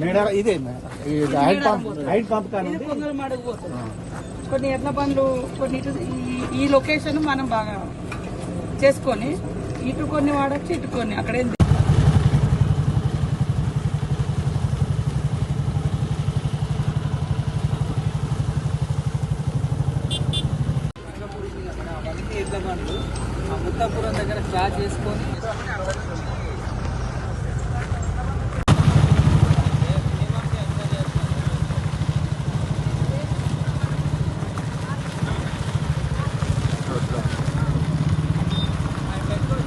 మేడారం ఇదే height pump height pump కానీ పొంగల్ కొన్ని ఎడ్ల బండ్లు కొన్ని ఈ లొకేషన్ మనం బాగా చేసుకొని ఇటు కొన్ని వాడచ్చు ఇటు కొన్ని అక్కడ ఏం బండ్లు ఆ ముత్తాపురం దగ్గర క్లాస్ చేసుకొని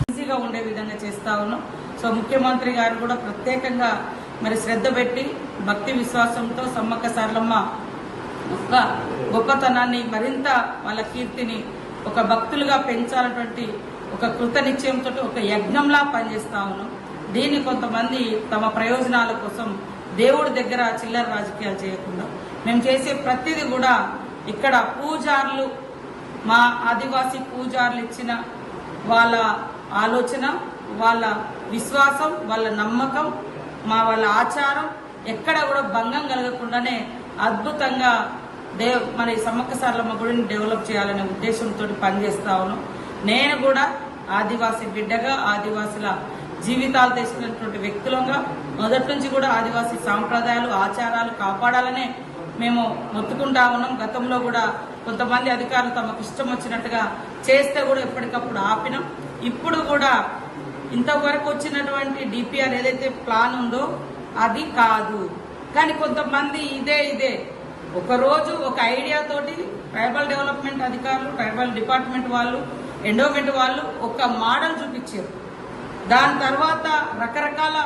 ఈజీగా ఉండే విధంగా చేస్తా ఉన్నాం. సో ముఖ్యమంత్రి గారు కూడా ప్రత్యేకంగా మరి శ్రద్ధ పెట్టి భక్తి విశ్వాసంతో సమ్మక్క సారలమ్మ గొప్ప గొప్పతనాన్ని మరింత వాళ్ళ కీర్తిని ఒక భక్తులుగా పెంచాలన్నటువంటి ఒక కృత నిశ్చయంతో ఒక యజ్ఞంలా పనిచేస్తా ఉన్నాం. దీన్ని కొంతమంది తమ ప్రయోజనాల కోసం దేవుడి దగ్గర చిల్లర రాజకీయాలు చేయకుండా మేము చేసే ప్రతిదీ కూడా ఇక్కడ పూజారులు మా ఆదివాసీ పూజారులు ఇచ్చిన వాళ్ళ ఆలోచన వాళ్ళ విశ్వాసం వాళ్ళ నమ్మకం మా వాళ్ళ ఆచారం ఎక్కడ కూడా భంగం కలగకుండానే అద్భుతంగా దేవ్ మన ఈ సమ్మక్క సార్లమ్మ గుడిని డెవలప్ చేయాలనే ఉద్దేశంతో పనిచేస్తా ఉన్నాం. నేను కూడా ఆదివాసీ బిడ్డగా ఆదివాసుల జీవితాలు తెచ్చినటువంటి వ్యక్తులంగా మొదటి నుంచి కూడా ఆదివాసీ సాంప్రదాయాలు ఆచారాలు కాపాడాలనే మేము మొత్తుకుంటా ఉన్నాం. గతంలో కూడా కొంతమంది అధికారులు తమకు ఇష్టం వచ్చినట్టుగా చేస్తే కూడా ఎప్పటికప్పుడు ఆపినాం. ఇప్పుడు కూడా ఇంతవరకు వచ్చినటువంటి డిపిఆర్ ఏదైతే ప్లాన్ ఉందో అది కాదు. కానీ కొంతమంది ఇదే ఇదే ఒకరోజు ఒక ఐడియా తోటి ట్రైబల్ డెవలప్మెంట్ అధికారులు ట్రైబల్ డిపార్ట్మెంట్ వాళ్ళు ఎండోమెంట్ వాళ్ళు ఒక మోడల్ చూపించారు. దాని తర్వాత రకరకాల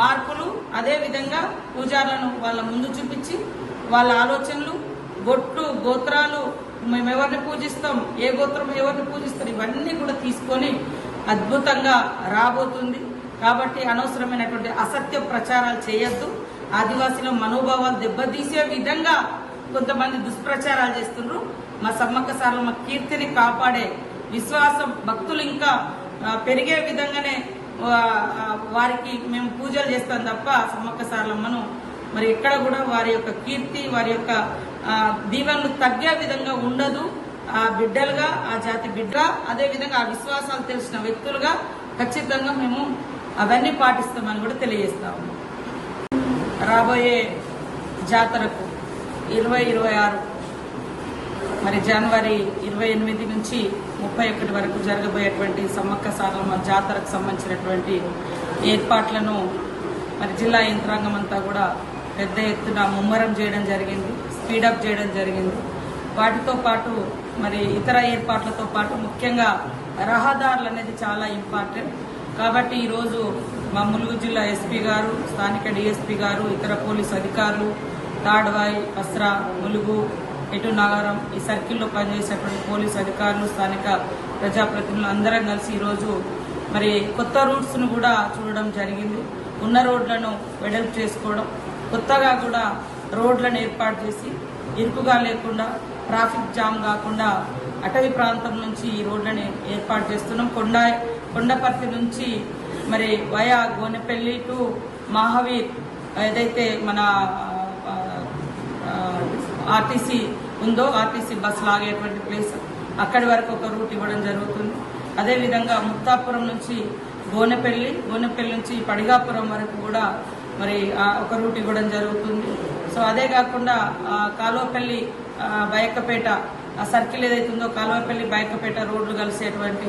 మార్పులు అదే విధంగా పూజారులను వాళ్ళ ముందు చూపించి వాళ్ళ ఆలోచనలు బొట్టు గోత్రాలు మేము ఎవరిని పూజిస్తాం ఏ గోత్రం ఎవరిని పూజిస్తారు ఇవన్నీ కూడా తీసుకొని అద్భుతంగా రాబోతుంది. కాబట్టి అనవసరమైనటువంటి అసత్య ప్రచారాలు చేయొద్దు. ఆదివాసీల మనోభావాలు దెబ్బతీసే విధంగా కొంతమంది దుష్ప్రచారాలు చేస్తున్నారు మా సమ్మక్క సార్లు మా కీర్తిని కాపాడే విశ్వాసం భక్తులు ఇంకా పెరిగే విధంగానే వారికి మేము పూజలు చేస్తాం తప్ప సమ్మక్క సార్లమ్మను మరి ఎక్కడ కూడా వారి యొక్క కీర్తి వారి యొక్క దీవెనలు తగ్గే విధంగా ఉండదు. ఆ బిడ్డలుగా ఆ జాతి బిడ్డ అదే విధంగా ఆ విశ్వాసాలు తెలిసిన వ్యక్తులుగా ఖచ్చితంగా మేము అవన్నీ పాటిస్తామని కూడా తెలియజేస్తాము రాబోయే జాతరకు ఇరవై ఇరవై ఆరు. మరి జనవరి ఇరవై ఎనిమిది నుంచి ముప్పై ఒకటి వరకు జరగబోయేటువంటి సమ్మక్క సారలమ్మ జాతరకు సంబంధించినటువంటి ఏర్పాట్లను మరి జిల్లా యంత్రాంగం అంతా కూడా పెద్ద ఎత్తున ముమ్మరం చేయడం జరిగింది స్పీడప్ చేయడం జరిగింది. వాటితో పాటు మరి ఇతర ఏర్పాట్లతో పాటు ముఖ్యంగా రహదారులు అనేది చాలా ఇంపార్టెంట్. కాబట్టి ఈరోజు మా ములుగు జిల్లా ఎస్పీ గారు స్థానిక డిఎస్పీ గారు ఇతర పోలీస్ అధికారులు తాడ్వాయి పస్రా ములుగు ఎటు నగరం ఈ సర్కిల్లో పనిచేసేటువంటి పోలీస్ అధికారులు స్థానిక ప్రజాప్రతినిధులు అందరం కలిసి ఈరోజు మరి కొత్త రూట్స్ను కూడా చూడడం జరిగింది. ఉన్న రోడ్లను వెడల్పు చేసుకోవడం కొత్తగా కూడా రోడ్లను ఏర్పాటు చేసి ఇరుకుగా లేకుండా ట్రాఫిక్ జామ్ కాకుండా అటవీ ప్రాంతం నుంచి ఈ రోడ్లను ఏర్పాటు చేస్తున్నాం. కొండ కొండపర్తి నుంచి మరి వయా గోనెపల్లి టు మహావీర్ ఏదైతే మన ఆర్టీసీ ఉందో ఆర్టీసీ బస్ లాగేటువంటి ప్లేస్. అక్కడి వరకు ఒక రూట్ ఇవ్వడం జరుగుతుంది. అదేవిధంగా ముక్తాపురం నుంచి బోనెపల్లి బోనపల్లి నుంచి పడిగాపురం వరకు కూడా మరి ఒక రూట్ ఇవ్వడం జరుగుతుంది. సో అదే కాకుండా కాలువపల్లి ఆ, బయక్కపేట ఆ సర్కిల్ ఏదైతే ఉందో కాలువపల్లి బయకపేట రోడ్లు కలిసేటువంటి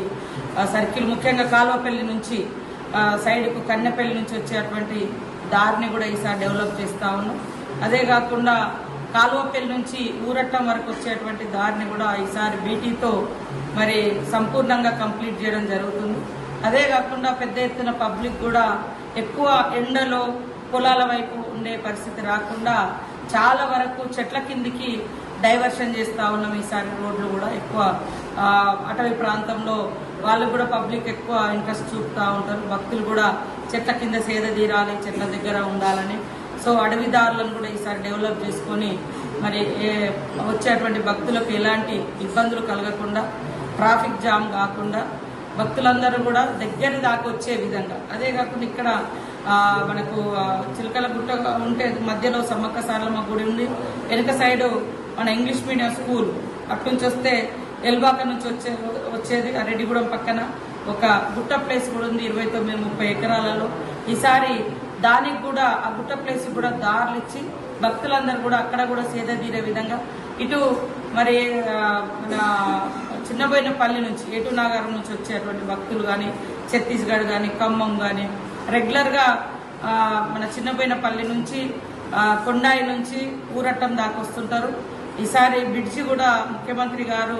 సర్కిల్ ముఖ్యంగా కాలువపల్లి నుంచి సైడ్కు కన్నెపల్లి నుంచి వచ్చేటువంటి దారిని కూడా ఈసారి డెవలప్ చేస్తా ఉన్నాం. అదే కాకుండా కాలువపల్లి నుంచి ఊరట్టం వరకు వచ్చేటువంటి దారిని కూడా ఈసారి బీటీతో మరి సంపూర్ణంగా కంప్లీట్ చేయడం జరుగుతుంది. అదే కాకుండా పెద్ద ఎత్తున పబ్లిక్ కూడా ఎక్కువ ఎండలో పొలాల వైపు ఉండే పరిస్థితి రాకుండా చాలా వరకు చెట్ల కిందికి డైవర్షన్ చేస్తూ ఉన్నాం ఈసారి రోడ్లు కూడా ఎక్కువ. అటవీ ప్రాంతంలో వాళ్ళు కూడా పబ్లిక్ ఎక్కువ ఇంట్రెస్ట్ చూపుతూ ఉంటారు. భక్తులు కూడా చెట్ల కింద సేద తీరాలి చెట్ల దగ్గర ఉండాలని. సో అడవిదారులను కూడా ఈసారి డెవలప్ చేసుకొని మరి వచ్చేటువంటి భక్తులకు ఎలాంటి ఇబ్బందులు కలగకుండా ట్రాఫిక్ జామ్ కాకుండా భక్తులందరూ కూడా దగ్గర దాకా వచ్చే విధంగా. అదే కాకుండా ఇక్కడ మనకు చిలకల గుట్ట ఉంటే మధ్యలో సమ్మక్క సారలమ్మ గుడి ఉంది. వెనుక సైడు మన ఇంగ్లీష్ మీడియం స్కూల్. అటు నుంచి వస్తే ఎల్బాక నుంచి వచ్చే వచ్చేది రెడ్డిగూడెం పక్కన. ఒక గుట్ట ప్లేస్ కూడా ఉంది ఇరవై తొమ్మిది ముప్పై ఎకరాలలో. ఈసారి దానికి కూడా ఆ గుట్ట ప్లేస్ కూడా దారులు ఇచ్చి భక్తులందరూ కూడా అక్కడ కూడా సేద తీరే విధంగా ఇటు మరి మన మన చిన్నబోయినపల్లి నుంచి ఏటు నాగారం నుంచి వచ్చేటువంటి భక్తులు కానీ ఛత్తీస్గఢ్ కానీ ఖమ్మం కానీ రెగ్యులర్గా మన మన చిన్నబోయినపల్లి నుంచి కొండాయి నుంచి ఊరట్టం దాకా వస్తుంటారు. ఈసారి బ్రిడ్జి కూడా ముఖ్యమంత్రి గారు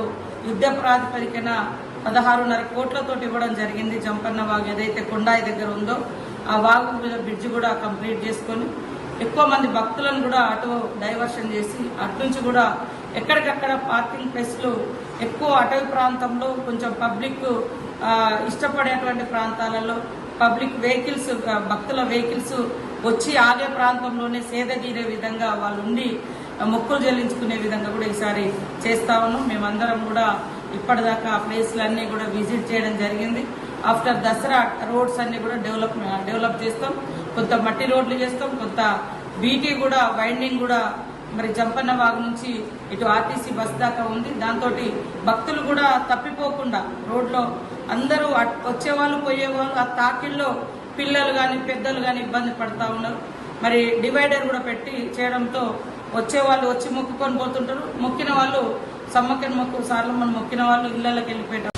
యుద్ధ ప్రాతిపదికన పదహారున్నర కోట్లతోటి ఇవ్వడం జరిగింది. జంపన్నవాగ్ ఏదైతే కొండాయి దగ్గర ఉందో ఆ వాగు మీద బ్రిడ్జ్ కూడా కంప్లీట్ చేసుకొని ఎక్కువ మంది భక్తులను కూడా ఆటో డైవర్షన్ చేసి అటు నుంచి కూడా ఎక్కడికక్కడ పార్కింగ్ ప్లేస్లు ఎక్కువ అటవీ ప్రాంతంలో కొంచెం పబ్లిక్ ఇష్టపడేటువంటి ప్రాంతాలలో పబ్లిక్ వెహికల్స్ భక్తుల వెహికల్స్ వచ్చి ఆగే ప్రాంతంలోనే సేద తీరే విధంగా వాళ్ళు ఉండి మొక్కులు చెల్లించుకునే విధంగా కూడా ఈసారి చేస్తా ఉన్నాం. మేమందరం కూడా ఇప్పటిదాకా ఆ ప్లేస్లన్నీ కూడా విజిట్ చేయడం జరిగింది. ఆఫ్టర్ దసరా రోడ్స్ అన్ని కూడా డెవలప్ డెవలప్ చేస్తాం. కొంత మట్టి రోడ్లు చేస్తాం కొంత బీటీ కూడా వైండింగ్ కూడా మరి జంపన్న వాగు నుంచి ఇటు ఆర్టీసీ బస్ దాకా ఉంది. దాంతో భక్తులు కూడా తప్పిపోకుండా రోడ్లో అందరూ అట్- వచ్చేవాళ్ళు పోయేవాళ్ళు ఆ తాకిల్లో పిల్లలు కానీ పెద్దలు కానీ ఇబ్బంది పడతా ఉన్నారు. మరి డివైడర్ కూడా పెట్టి చేయడంతో వచ్చే వాళ్ళు వచ్చి మొక్కుకొని పోతుంటారు. మొక్కిన వాళ్ళు సమ్మక్కని మొక్కు సార్లమ్మని మొక్కిన వాళ్ళు ఇళ్ళకి వెళ్ళిపోయారు